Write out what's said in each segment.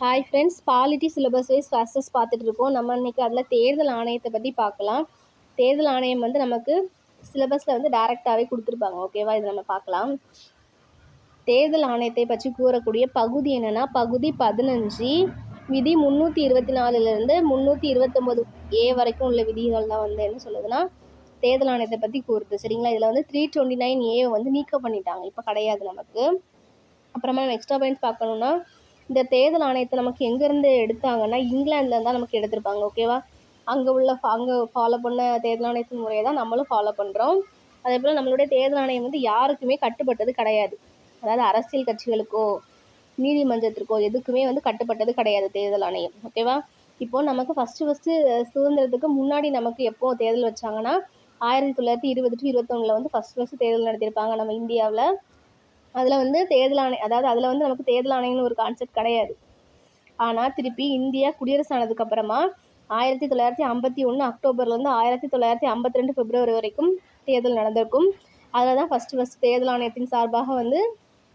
Hi friends polity syllabus wise classes பார்த்துட்டு இருக்கோம் நம்ம இன்றைக்கி அதில் தேர்தல் ஆணையத்தை பற்றி பார்க்கலாம். தேர்தல் ஆணையம் வந்து நமக்கு சிலபஸில் வந்து டேரெக்டாகவே கொடுத்துருப்பாங்க. ஓகேவா இது நம்ம பார்க்கலாம். தேர்தல் ஆணையத்தை பற்றி கூறக்கூடிய பகுதி என்னென்னா பகுதி பதினஞ்சு விதி முந்நூற்றி இருபத்தி நாலுலேருந்து முந்நூற்றி இருபத்தொம்போது ஏ வரைக்கும் உள்ள விதிகள் தான் வந்து என்ன சொல்லுதுன்னா தேர்தல் ஆணையத்தை பற்றி கூறுது. சரிங்களா? இதில் வந்து த்ரீ டுவெண்ட்டி நைன் ஏவை வந்து நீக்கம் பண்ணிட்டாங்க. இப்போ கிடையாது நமக்கு. அப்புறமா நம்ம எக்ஸ்ட்ரா பாயிண்ட் பார்க்கணுன்னா இந்த தேர்தல் ஆணையத்தை நமக்கு எங்கேருந்து எடுத்தாங்கன்னா இங்கிலாந்தில் தான் நமக்கு எடுத்திருப்பாங்க ஓகேவா அங்கே உள்ள அங்கே ஃபாலோ பண்ண தேர்தல் ஆணையத்தின் முறையை தான் நம்மளும் ஃபாலோ பண்ணுறோம் அதே போல் நம்மளுடைய தேர்தல் ஆணையம் வந்து யாருக்குமே கட்டுப்பட்டது கிடையாது. அதாவது அரசியல் கட்சிகளுக்கோ நீதிமன்றத்திற்கோ எதுக்குமே வந்து கட்டுப்பட்டது கிடையாது தேர்தல் ஆணையம் ஓகேவா இப்போ நமக்கு ஃபஸ்ட்டு ஃபஸ்ட்டு சுதந்திரத்துக்கு முன்னாடி நமக்கு எப்போ தேர்தல் வச்சாங்கன்னா ஆயிரத்தி தொள்ளாயிரத்தி இருபது டு இருபத்தொன்னில் வந்து ஃபஸ்ட் ஃபஸ்ட்டு தேர்தல் நடத்தியிருப்பாங்க நம்ம இந்தியாவில். அதில் வந்து தேர்தல் ஆணையம் அதாவது அதில் வந்து நமக்கு தேர்தல் ஆணையம்னு ஒரு கான்செப்ட் கிடையாது. ஆனால் திருப்பி இந்தியா குடியரசு ஆனதுக்கப்புறமா ஆயிரத்தி தொள்ளாயிரத்தி ஐம்பத்தி ஒன்று அக்டோபர்லேருந்து ஆயிரத்தி தொள்ளாயிரத்தி ஐம்பத்தி ரெண்டு பிப்ரவரி வரைக்கும் தேர்தல் நடந்திருக்கும். அதில் தான் ஃபஸ்ட்டு ஃபஸ்ட்டு தேர்தல் ஆணையத்தின் சார்பாக வந்து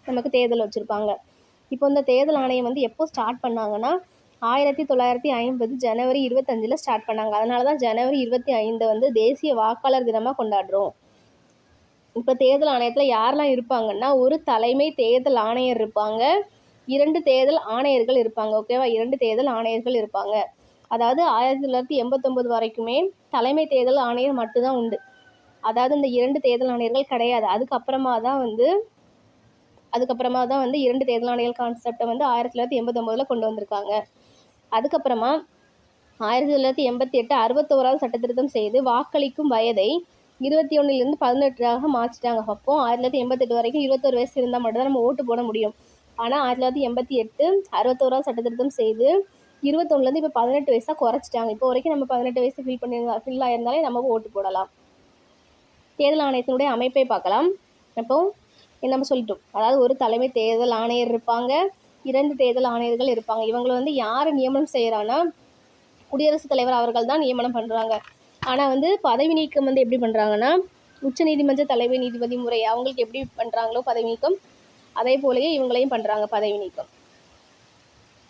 நமக்கு தேர்தல் வச்சுருப்பாங்க. இப்போ இந்த தேர்தல் ஆணையம் வந்து எப்போ ஸ்டார்ட் பண்ணாங்கன்னா ஆயிரத்தி தொள்ளாயிரத்தி ஐம்பது ஜனவரி இருபத்தஞ்சில் ஸ்டார்ட் பண்ணாங்க. அதனால தான் ஜனவரி இருபத்தி ஐந்து வந்து தேசிய வாக்காளர் தினமாக கொண்டாடுறோம். இப்போ தேர்தல் ஆணையத்தில் யாரெல்லாம் இருப்பாங்கன்னா ஒரு தலைமை தேர்தல் ஆணையர் இருப்பாங்க. இரண்டு தேர்தல் ஆணையர்கள் இருப்பாங்க ஓகேவா இரண்டு தேர்தல் ஆணையர்கள் இருப்பாங்க. அதாவது ஆயிரத்தி தொள்ளாயிரத்தி எண்பத்தொம்போது வரைக்குமே தலைமை தேர்தல் ஆணையர் மட்டும்தான் உண்டு. அதாவது இந்த இரண்டு தேர்தல் ஆணையர்கள் கிடையாது. அதுக்கப்புறமா தான் வந்து அதுக்கப்புறமா தான் வந்து இரண்டு தேர்தல் ஆணையர் கான்செப்டை வந்து ஆயிரத்தி தொள்ளாயிரத்தி எண்பத்தொம்போதில் கொண்டு வந்திருக்காங்க. அதுக்கப்புறமா ஆயிரத்தி தொள்ளாயிரத்தி எண்பத்தி எட்டு அறுபத்தோராவது சட்டத்திருத்தம் செய்து வாக்களிக்கும் வயதை இருபத்தி ஒன்றுலேருந்து பதினெட்டாக மாற்றிட்டாங்க. அப்போ ஆயிரத்தி தொள்ளாயிரத்தி எண்பத்தெட்டு வரைக்கும் இருபத்தொரு வயசு இருந்தால் மட்டும்தான் நம்ம ஓட்டு போட முடியும். ஆனால் ஆயிரத்தி தொள்ளாயிரத்தி எண்பத்தி எட்டு அறுபத்தோராவது சட்டத்திருத்தம் செய்து இருபத்தொன்னுலேருந்து இப்போ பதினெட்டு வயசாக குறைச்சிட்டாங்க. இப்போ வரைக்கும் நம்ம பதினெட்டு வயசு ஃபில் பண்ணியிருந்தா ஃபில் ஆயிருந்தாலே நம்ம ஓட்டு போடலாம். தேர்தல் ஆணையத்தினுடைய அமைப்பை பார்க்கலாம். இப்போ நம்ம சொல்லிட்டோம். அதாவது ஒரு தலைமை தேர்தல் ஆணையர் இருப்பாங்க. இரண்டு தேர்தல் ஆணையர்கள் இருப்பாங்க. இவங்களை வந்து யார் நியமனம் செய்கிறான்னா குடியரசுத் தலைவர் அவர்கள் தான் நியமனம் பண்ணுறாங்க ஆனால் வந்து பதவி நீக்கம் வந்து எப்படி பண்ணுறாங்கன்னா உச்சநீதிமன்ற தலைமை நீதிபதி முறை அவங்களுக்கு எப்படி பண்ணுறாங்களோ பதவி நீக்கம் அதே போலவே இவங்களையும் பண்ணுறாங்க பதவி நீக்கம்.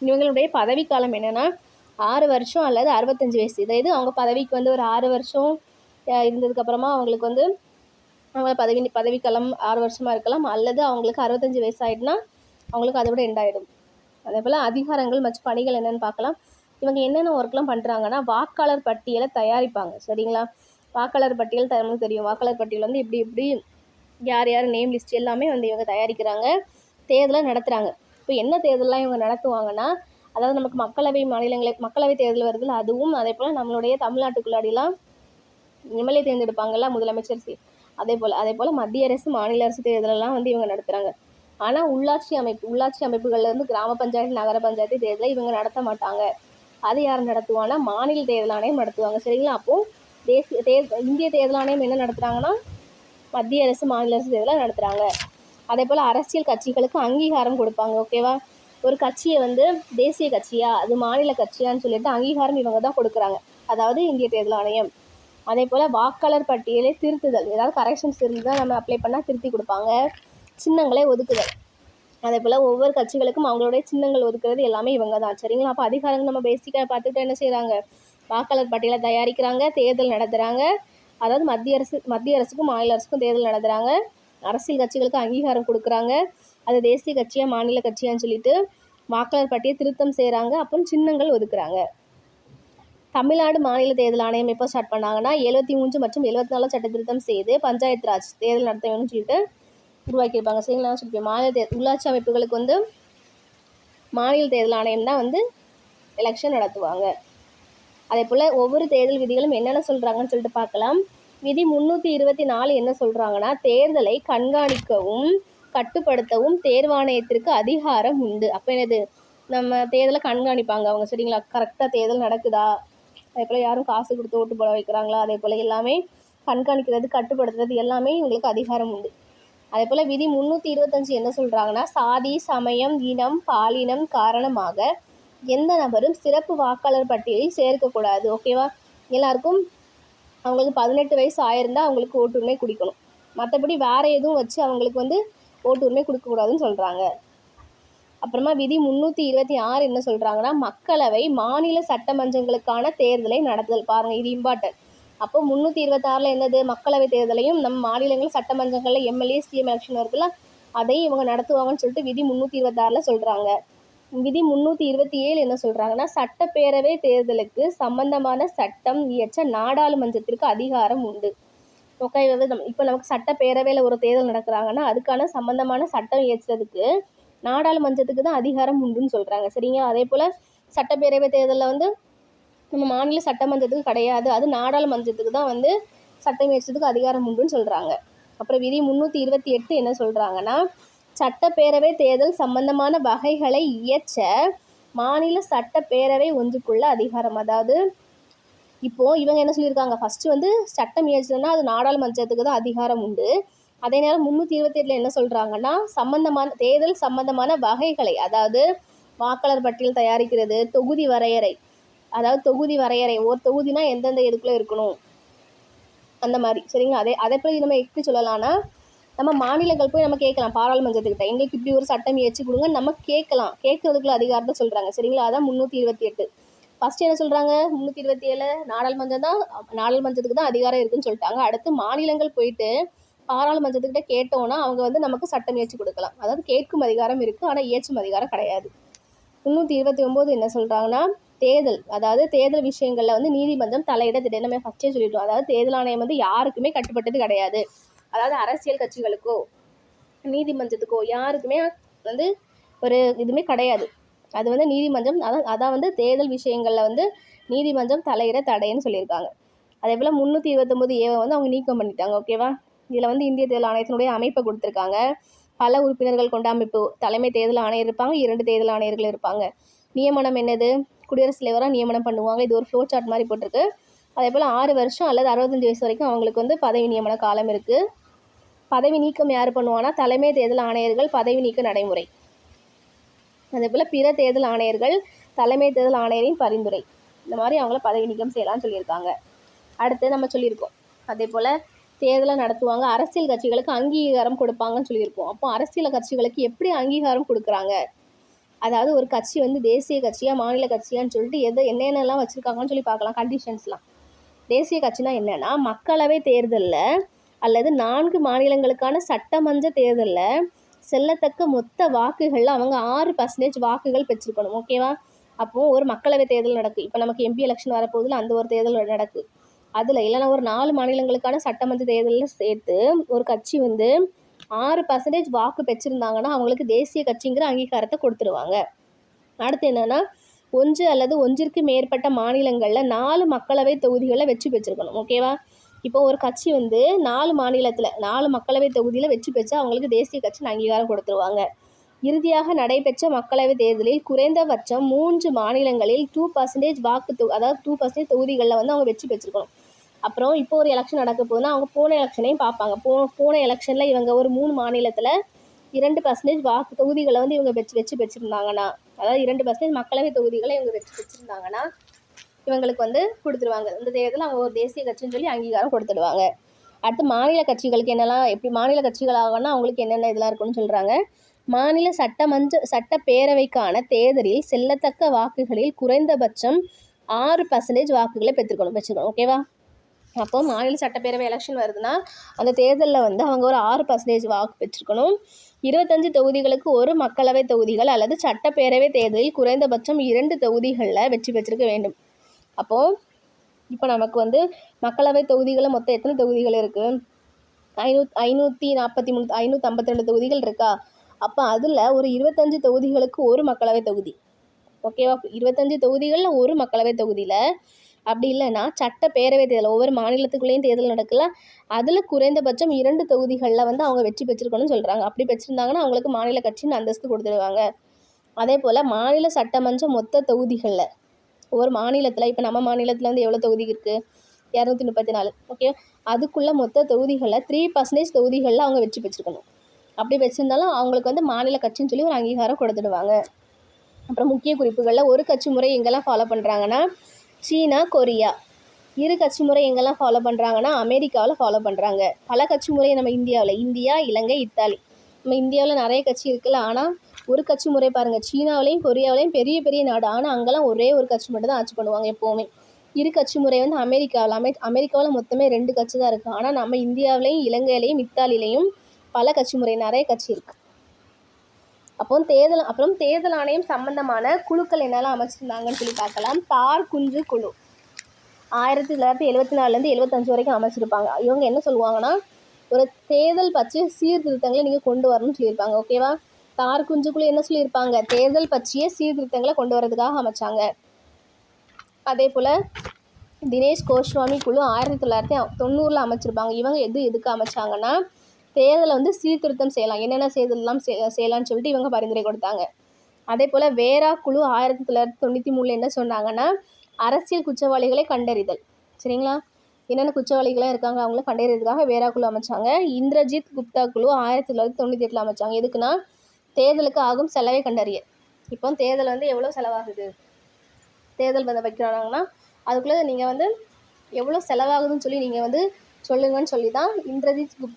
இவங்களுடைய பதவிக்காலம் என்னென்னா ஆறு வருஷம் அல்லது அறுபத்தஞ்சு வயசு. இதாவது அவங்க பதவிக்கு வந்து ஒரு ஆறு வருஷம் இருந்ததுக்கப்புறமா அவங்களுக்கு வந்து அவங்க பதவி பதவிக்காலம் ஆறு வருஷமாக இருக்கலாம் அல்லது அவங்களுக்கு அறுபத்தஞ்சு வயசு ஆகிடுனா அவங்களுக்கு அதை விட எண்ட் ஆகிடும் அதே போல் அதிகாரங்கள் மற்றும் பணிகள் என்னென்னு பார்க்கலாம். இவங்க என்னென்ன ஒர்க்லாம் பண்ணுறாங்கன்னா வாக்காளர் பட்டியலை தயாரிப்பாங்க. சரிங்களா? வாக்காளர் பட்டியல் நமக்கு தெரியும். வாக்காளர் பட்டியல் வந்து இப்படி இப்படி யார் யார் நேம் லிஸ்ட் எல்லாமே வந்து இவங்க தயாரிக்கிறாங்க. தேர்தலை நடத்துகிறாங்க இப்போ என்ன தேர்தலாம் இவங்க நடத்துவாங்கன்னா அதாவது நமக்கு மக்களவை மாநிலங்களை மக்களவை தேர்தல் வருதில் அதுவும் அதே போல் நம்மளுடைய தமிழ்நாட்டுக்குள்ளாடிலாம் எம்எல்ஏ தேர்ந்தெடுப்பாங்கல்ல முதலமைச்சர் சி அதே போல் அதே போல் மத்திய அரசு மாநில அரசு தேர்தலெல்லாம் வந்து இவங்க நடத்துகிறாங்க ஆனால் உள்ளாட்சி அமைப்பு உள்ளாட்சி அமைப்புகள்லேருந்து கிராம பஞ்சாயத்து நகர பஞ்சாயத்து தேர்தலை இவங்க நடத்த மாட்டாங்க. அது யார் நடத்துவாங்கன்னா மாநில தேர்தல் ஆணையம் நடத்துவாங்க. சரிங்களா? அப்போது தேசிய தேர்தல் இந்திய தேர்தல் ஆணையம் என்ன நடத்துகிறாங்கன்னா மத்திய அரசு மாநில அரசு தேர்தலாக நடத்துகிறாங்க அதே போல் அரசியல் கட்சிகளுக்கு அங்கீகாரம் கொடுப்பாங்க. ஓகேவா ஒரு கட்சியை வந்து தேசிய கட்சியா அது மாநில கட்சியான்னு சொல்லிட்டு அங்கீகாரம் இவங்க தான் கொடுக்குறாங்க. அதாவது இந்திய தேர்தல் ஆணையம். அதே போல் வாக்காளர் பட்டியலே திருத்துதல். ஏதாவது கரெக்ஷன்ஸ் இருந்தால் நம்ம அப்ளை பண்ணால் திருத்தி கொடுப்பாங்க. சின்னங்களை ஒதுக்குதல். அதே போல் ஒவ்வொரு கட்சிகளுக்கும் அவங்களுடைய சின்னங்கள் ஒதுக்குறது எல்லாமே இவங்க தான் சரிங்களா? அப்போ அதிகாரங்கள் நம்ம பேசிக்காக பார்த்துக்கிட்டு என்ன செய்கிறாங்க வாக்காளர் பட்டியலை தயாரிக்கிறாங்க தேர்தல் நடத்துகிறாங்க அதாவது மத்திய அரசு மத்திய அரசுக்கும் மாநில அரசுக்கும் தேர்தல் நடத்துகிறாங்க அரசியல் கட்சிகளுக்கு அங்கீகாரம் கொடுக்குறாங்க. அது தேசிய கட்சியாக மாநில கட்சியான்னு சொல்லிட்டு வாக்காளர் பட்டியை திருத்தம் செய்கிறாங்க அப்புறம் சின்னங்கள் ஒதுக்குறாங்க. தமிழ்நாடு மாநில தேர்தல் ஆணையம் எப்போ ஸ்டார்ட் பண்ணாங்கன்னா எழுபத்தி மூன்று மற்றும் எழுபத்தி நாலு சட்ட திருத்தம் செய்து பஞ்சாயத்து ராஜ் தேர்தல் நடத்த வேணும்னு சொல்லிட்டு உருவாக்கியிருப்பாங்க. சரிங்களா சொல்லிப்பேன் மாநில தே உள்ளாட்சி அமைப்புகளுக்கு வந்து மாநில தேர்தல் ஆணையம் தான் வந்து எலெக்ஷன் நடத்துவாங்க. அதே போல் ஒவ்வொரு தேர்தல் விதிகளும் என்னென்ன சொல்கிறாங்கன்னு சொல்லிட்டு பார்க்கலாம். விதி முந்நூற்றி இருபத்தி நாலு என்ன சொல்கிறாங்கன்னா தேர்தலை கண்காணிக்கவும் கட்டுப்படுத்தவும் தேர்வாணையத்திற்கு அதிகாரம் உண்டு. அப்போ என்னது? நம்ம தேர்தலை கண்காணிப்பாங்க அவங்க சரிங்களா? கரெக்டாக தேர்தல் நடக்குதா? அதே போல் யாரும் காசு கொடுத்து ஓட்டு போட வைக்கிறாங்களா? அதே போல் எல்லாமே கண்காணிக்கிறது கட்டுப்படுத்துறது எல்லாமே இவங்களுக்கு அதிகாரம் உண்டு. அதே போல் விதி முந்நூற்றி இருபத்தஞ்சு என்ன சொல்கிறாங்கன்னா சாதி சமயம் இனம் பாலினம் காரணமாக எந்த நபரும் சிறப்பு வாக்காளர் பட்டியலில் சேர்க்கக்கூடாது ஓகேவா எல்லாருக்கும் அவங்களுக்கு பதினெட்டு வயசு ஆயிருந்தால் அவங்களுக்கு ஓட்டுரிமை கொடுக்கணும். மற்றபடி வேறு எதுவும் வச்சு அவங்களுக்கு வந்து ஓட்டுரிமை கொடுக்கக்கூடாதுன்னு சொல்கிறாங்க அப்புறமா விதி முந்நூற்றி இருபத்தி ஆறு என்ன சொல்கிறாங்கன்னா மக்களவை மாநில சட்டமன்றங்களுக்கான தேர்தலை நடத்துதல். பாருங்கள் இது இம்பார்ட்டன்ட் அப்போ முந்நூற்றி இருபத்தாறில் என்னது? மக்களவை தேர்தலையும் நம்ம மாநிலங்கள் சட்டமன்றங்களில் எம்எல்ஏ சிஎம் எலெக்ஷன் இருக்குல்ல அதையும் இவங்க நடத்துவாங்கன்னு சொல்லிட்டு விதி முந்நூற்றி இருபத்தாறில் சொல்கிறாங்க விதி முந்நூற்றி இருபத்தி ஏழு என்ன சொல்கிறாங்கன்னா சட்டப்பேரவை தேர்தலுக்கு சம்பந்தமான சட்டம் இயற்ற நாடாளுமன்றத்திற்கு அதிகாரம் உண்டு. ஓகே இப்போ நமக்கு சட்டப்பேரவையில் ஒரு தேர்தல் நடக்கிறாங்கன்னா அதுக்கான சம்பந்தமான சட்டம் இயற்றுறதுக்கு நாடாளுமன்றத்துக்கு தான் அதிகாரம் உண்டுன்னு சொல்கிறாங்க சரிங்க அதே போல் சட்டப்பேரவை தேர்தலில் வந்து நம்ம மாநில சட்டமன்றத்துக்கு கிடையாது. அது நாடாளுமன்றத்துக்கு தான் வந்து சட்டம் இயற்றுறதுக்கு அதிகாரம் உண்டுன்னு சொல்கிறாங்க அப்புறம் விதி முந்நூற்றி இருபத்தி எட்டு என்ன சொல்கிறாங்கன்னா சட்டப்பேரவை தேர்தல் சம்பந்தமான வகைகளை இயற்ற மாநில சட்டப்பேரவை ஒன்றுக்குள்ள அதிகாரம். அதாவது இப்போது இவங்க என்ன சொல்லியிருக்காங்க? ஃபஸ்ட்டு வந்து சட்டம் இயற்றுனா அது நாடாளுமன்றத்துக்கு தான் அதிகாரம் உண்டு. அதே நேரம் முந்நூற்றி இருபத்தி எட்டில் என்ன சொல்கிறாங்கன்னா சம்பந்தமான தேர்தல் சம்பந்தமான வகைகளை அதாவது வாக்காளர் பட்டியல் தயாரிக்கிறது தொகுதி வரையறை அதாவது தொகுதி வரையறை ஒரு தொகுதினா எந்தெந்த இதுக்குள்ளே இருக்கணும்? அந்த மாதிரி. சரிங்களா? அதே அதே பற்றி நம்ம எப்படி சொல்லலாம்னா நம்ம மாநிலங்கள் போய் நம்ம கேட்கலாம். பாராளுமன்றத்துக்கிட்ட. எங்களுக்கு இப்படி ஒரு சட்டம் ஏற்றி கொடுங்க. நம்ம கேட்கலாம். கேட்கறதுக்குள்ள அதிகாரத்தை சொல்கிறாங்க சரிங்களா? அதான் முந்நூற்றி இருபத்தி எட்டு. ஃபஸ்ட்டு என்ன சொல்கிறாங்க முந்நூற்றி இருபத்தி ஏழு. நாடாளுமன்றம் தான் நாடாளுமன்றத்துக்கு தான் அதிகாரம் இருக்குன்னு சொல்லிட்டாங்க. அடுத்து மாநிலங்கள் போயிட்டு பாராளுமன்றத்துக்கிட்ட கேட்டோன்னா அவங்க வந்து நமக்கு சட்டம் ஏற்றி கொடுக்கலாம். அதாவது கேட்கும் அதிகாரம் இருக்குது ஆனால் ஏற்றும் அதிகாரம் கிடையாது. முந்நூற்றி இருபத்தி ஒம்பது என்ன சொல்கிறாங்கன்னா தேர்தல் அதாவது தேர்தல் விஷயங்களில் வந்து நீதிமன்றம் தலையிட திடீர்னு நம்ம ஃபஸ்ட்டே சொல்லிட்டோம். அதாவது தேர்தல் ஆணையம் வந்து யாருக்குமே கட்டுப்பட்டது கிடையாது. அதாவது அரசியல் கட்சிகளுக்கோ நீதிமன்றத்துக்கோ யாருக்குமே வந்து ஒரு இதுவுமே கிடையாது. அது வந்து நீதிமன்றம் அதான் அதான் வந்து தேர்தல் விஷயங்களில் வந்து நீதிமன்றம் தலையிட தடைன்னு சொல்லியிருக்காங்க. அதே போல் முந்நூற்றி இருபத்தொம்போது ஏவை வந்து அவங்க நீக்கம் பண்ணிட்டாங்க ஓகேவா இதில் வந்து இந்திய தேர்தல் ஆணையத்தினுடைய அமைப்பை கொடுத்துருக்காங்க. பல உறுப்பினர்கள் கொண்ட அமைப்பு தலைமை தேர்தல் ஆணையர் இருப்பாங்க இரண்டு தேர்தல் ஆணையர்கள் இருப்பாங்க. நியமனம் என்னது? குடியரசுத் தலைவராக நியமனம் பண்ணுவாங்க. இது ஒரு ஃப்ளோ சார்ட் மாதிரி போட்டிருக்கு. அதே போல் ஆறு வருஷம் அல்லது அறுபத்தஞ்சு வயசு வரைக்கும் அவங்களுக்கு வந்து பதவி நியமன காலம் இருக்குது பதவி நீக்கம் யார் பண்ணுவாங்கன்னா தலைமை தேர்தல் ஆணையர்கள் பதவி நீக்க நடைமுறை. அதே போல் பிற தேர்தல் ஆணையர்கள் தலைமை தேர்தல் ஆணையரின் பரிந்துரை. இந்த மாதிரி அவங்கள பதவி நீக்கம் செய்யலாம்னு சொல்லியிருக்காங்க. அடுத்து நம்ம சொல்லியிருக்கோம். அதே போல் தேர்தலை நடத்துவாங்க. அரசியல் கட்சிகளுக்கு அங்கீகாரம் கொடுப்பாங்கன்னு சொல்லியிருக்கோம். அப்போ அரசியல் கட்சிகளுக்கு எப்படி அங்கீகாரம் கொடுக்குறாங்க? அதாவது ஒரு கட்சி வந்து தேசிய கட்சியா மாநில கட்சியான்னு சொல்லிட்டு எதை என்னென்னலாம் வச்சுருக்காங்கன்னு சொல்லி பார்க்கலாம் கண்டிஷன்ஸ்லாம் தேசிய கட்சினா என்னென்னா மக்களவை தேர்தலில் அல்லது நான்கு மாநிலங்களுக்கான சட்டமன்ற தேர்தலில் செல்லத்தக்க மொத்த வாக்குகளில் அவங்க ஆறு பர்சன்டேஜ் வாக்குகள் பெற்றிருக்கணும் ஓகேவா அப்போது ஒரு மக்களவை தேர்தல் நடக்குது இப்போ நமக்கு எம்பி எலெக்ஷன் வரப்போதில் அந்த ஒரு தேர்தல் நடக்குது அதில் இல்லைன்னா ஒரு நாலு மாநிலங்களுக்கான சட்டமன்ற தேர்தலில் சேர்த்து ஒரு கட்சி வந்து ஆறு பர்சன்டேஜ் வாக்கு பெற்றிருந்தாங்கன்னா அவங்களுக்கு தேசிய கட்சிங்கிற அங்கீகாரத்தை கொடுத்துருவாங்க. அடுத்து என்னென்னா ஒன்று அல்லது ஒன்றிற்கு மேற்பட்ட மாநிலங்களில் நாலு மக்களவை தொகுதிகளில் வெற்றி பெற்றிருக்கணும் ஓகேவா இப்போ ஒரு கட்சி வந்து நாலு மாநிலத்தில் நாலு மக்களவை தொகுதியில் வெற்றி பெற்று அவங்களுக்கு தேசிய கட்சின்னு அங்கீகாரம் கொடுத்துருவாங்க. இறுதியாக நடைபெற்ற மக்களவை தேர்தலில் குறைந்தபட்சம் மூன்று மாநிலங்களில் டூ பர்சன்டேஜ் வாக்கு தொ அதாவது டூ பர்சன்டேஜ் தொகுதிகளில் வந்து அவங்க வெற்றி பெற்றிருக்கணும். அப்புறம் இப்போ ஒரு எலெக்ஷன் நடக்க போகுதுன்னா அவங்க போன எலெக்ஷனையும் பார்ப்பாங்க. போ போன எலெக்ஷனில் இவங்க ஒரு மூணு மாநிலத்தில் இரண்டு பர்சன்டேஜ் வாக்கு தொகுதிகளை வந்து இவங்க வச்சு வச்சு வச்சுருந்தாங்கன்னா அதாவது இரண்டு பர்சன்டேஜ் மக்களவை தொகுதிகளை இவங்க வச்சு வச்சுருந்தாங்கன்னா இவங்களுக்கு வந்து கொடுத்துருவாங்க. இந்த தேர்தலில் அவங்க ஒரு தேசிய கட்சின்னு சொல்லி அங்கீகாரம் கொடுத்துடுவாங்க. அடுத்து மாநில கட்சிகளுக்கு என்னெல்லாம் எப்படி மாநில கட்சிகள் ஆகணும்னா அவங்களுக்கு என்னென்ன இதெல்லாம் இருக்குன்னு சொல்கிறாங்க மாநில சட்டமன்ற சட்டப்பேரவைக்கான தேர்தலில் செல்லத்தக்க வாக்குகளில் குறைந்தபட்சம் ஆறு பர்சன்டேஜ் வாக்குகளை பெற்றுக்கணும் பெற்றுக்கணும் ஓகேவா அப்போது மாநில சட்டப்பேரவை எலெக்ஷன் வருதுன்னா அந்த தேர்தலில் வந்து அவங்க ஒரு ஆறு பர்சன்டேஜ் வாக்கு பெற்றிருக்கணும். இருபத்தஞ்சி தொகுதிகளுக்கு ஒரு மக்களவை தொகுதிகள் அல்லது சட்டப்பேரவை தேர்தலில் குறைந்தபட்சம் இரண்டு தொகுதிகளில் வெற்றி பெற்றிருக்க வேண்டும். அப்போது இப்போ நமக்கு வந்து மக்களவை தொகுதிகளில் மொத்தம் எத்தனை தொகுதிகள் இருக்குது ஐநூத் ஐநூற்றி நாற்பத்தி மூணு ஐநூற்றி ஐம்பத்தி ரெண்டு தொகுதிகள் இருக்கா? அப்போ அதில் ஒரு இருபத்தஞ்சி தொகுதிகளுக்கு ஒரு மக்களவை தொகுதி. ஓகேவா? இருபத்தஞ்சி தொகுதிகளில் ஒரு மக்களவை தொகுதியில் அப்படி இல்லைன்னா சட்டப்பேரவை தேர்தல் ஒவ்வொரு மாநிலத்துக்குள்ளேயும் தேர்தல் நடக்கல அதில் குறைந்தபட்சம் இரண்டு தொகுதிகளில் வந்து அவங்க வெற்றி பெற்றிருக்கணும்னு சொல்கிறாங்க அப்படி பெற்றிருந்தாங்கன்னா அவங்களுக்கு மாநில கட்சின்னு அந்தஸ்து கொடுத்துடுவாங்க. அதே போல் மாநில சட்டமன்ற மொத்த தொகுதிகளில் ஒவ்வொரு மாநிலத்தில் இப்போ நம்ம மாநிலத்தில் வந்து எவ்வளோ தொகுதி இருக்குது இரநூத்தி முப்பத்தி நாலு ஓகே அதுக்குள்ளே மொத்த தொகுதிகளில் த்ரீ பர்சன்டேஜ் தொகுதிகளில் அவங்க வெற்றி பெற்றிருக்கணும். அப்படி வச்சுருந்தாலும் அவங்களுக்கு வந்து மாநில கட்சின்னு சொல்லி ஒரு அங்கீகாரம் கொடுத்துடுவாங்க. அப்புறம் முக்கிய குறிப்புகளில் ஒரு கட்சி முறை எங்கெல்லாம் ஃபாலோ பண்ணுறாங்கன்னா சீனா கொரியா. இரு கட்சி முறை எங்கெல்லாம் ஃபாலோ பண்ணுறாங்கன்னா அமெரிக்காவில் ஃபாலோ பண்ணுறாங்க பல கட்சி முறை நம்ம இந்தியாவில் இந்தியா இலங்கை இத்தாலி. நம்ம இந்தியாவில் நிறைய கட்சி இருக்குல்ல ஆனால் ஒரு கட்சி முறை பாருங்கள் சீனாவிலையும் கொரியாவிலையும் பெரிய பெரிய நாடு. ஆனால் அங்கெல்லாம் ஒரே ஒரு கட்சி மட்டும் தான் ஆட்சி பண்ணுவாங்க எப்போவுமே. இரு கட்சி முறை வந்து அமெரிக்காவில் அமெ அமெரிக்காவில் மொத்தமே ரெண்டு கட்சி தான் இருக்குது ஆனால் நம்ம இந்தியாவிலையும் இலங்கையிலையும் இத்தாலிலையும் பல கட்சி முறை நிறைய கட்சி இருக்குது அப்போ தேர்தல் அப்புறம் தேர்தல் ஆணையம் சம்பந்தமான குழுக்கள் என்னெல்லாம் அமைச்சிருந்தாங்கன்னு சொல்லி பார்க்கலாம். தார் குஞ்சு குழு. ஆயிரத்தி தொள்ளாயிரத்தி எழுபத்தி நாலுலேருந்து எழுபத்தஞ்சு வரைக்கும் அமைச்சிருப்பாங்க. இவங்க என்ன சொல்லுவாங்கன்னா ஒரு தேர்தல் பற்றிய சீர்திருத்தங்களை நீங்கள் கொண்டு வரணும்னு சொல்லியிருப்பாங்க. ஓகேவா தார் குஞ்சு குழு என்ன சொல்லியிருப்பாங்க? தேர்தல் பற்றிய சீர்திருத்தங்களை கொண்டு வரதுக்காக அமைச்சாங்க. அதே போல் தினேஷ் கோஸ்வாமி குழு ஆயிரத்தி தொள்ளாயிரத்தி தொண்ணூறில் அமைச்சிருப்பாங்க. இவங்க எது எதுக்கு அமைச்சாங்கன்னா தேர்தலை வந்து சீர்திருத்தம் செய்யலாம். என்னென்ன செய்தல்லாம் செய் செய்யலாம்னு சொல்லிட்டு இவங்க பரிந்துரை கொடுத்தாங்க. அதே போல் வேரா குழு ஆயிரத்தி தொள்ளாயிரத்தி தொண்ணூற்றி மூணில் என்ன சொன்னாங்கன்னா அரசியல் குற்றவாளிகளை கண்டறிதல். சரிங்களா? என்னென்ன குற்றவாளிகளாக இருக்காங்க? அவங்கள கண்டறியறதுக்காக வேரா குழு அமைச்சாங்க. இந்திரஜித் குப்தா குழு ஆயிரத்தி தொள்ளாயிரத்தி தொண்ணூற்றி எட்டில் அமைச்சாங்க. எதுக்குன்னா தேர்தலுக்கு ஆகும் செலவை கண்டறிய இப்போ தேர்தல் வந்து எவ்வளோ செலவாகுது? தேர்தல் வந்து வைக்கிறாங்கன்னா அதுக்குள்ளே நீங்கள் வந்து எவ்வளோ செலவாகுதுன்னு சொல்லி நீங்கள் வந்து சொல்லுங்கன்னு சொல்லி தான் இந்திரஜித் குப்தா